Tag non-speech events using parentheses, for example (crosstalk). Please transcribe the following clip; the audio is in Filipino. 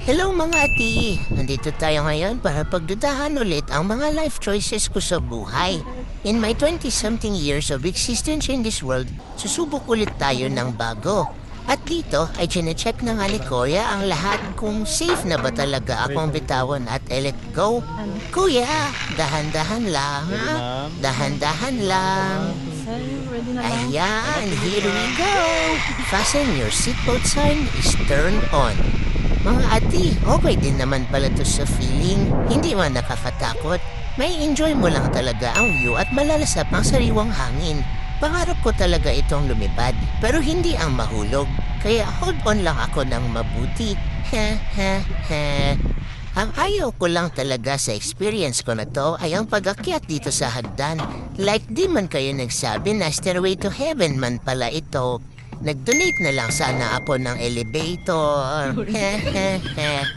Hello mga ati! Nandito tayo ngayon para pagdudahan ulit ang mga life choices ko sa buhay. In my 20-something years of existence in this world, susubok ulit tayo ng bago. At dito ay chinecheck na nga ni Kuya ang lahat kung safe na ba talaga akong bitawan at I let go. Kuya, dahan-dahan lang. ha? Dahan-dahan lang. Ayan, here we go! Fasten your seatbelt sign is turned on. Mga ati, okay din naman pala to sa feeling. Hindi man nakakatakot. May enjoy mo lang talaga ang view at malalasap ang sariwang hangin. Pangarap ko talaga itong lumipad, pero hindi ang mahulog. Kaya hold on lang ako ng mabuti. Ha ha ha. Ang ayaw ko lang talaga sa experience ko na to ay ang pag-akyat dito sa hagdan. Like di man kayo nagsabi na stairway to heaven man pala ito. Nag-donate na lang sana ako ng elevator. (laughs) (laughs)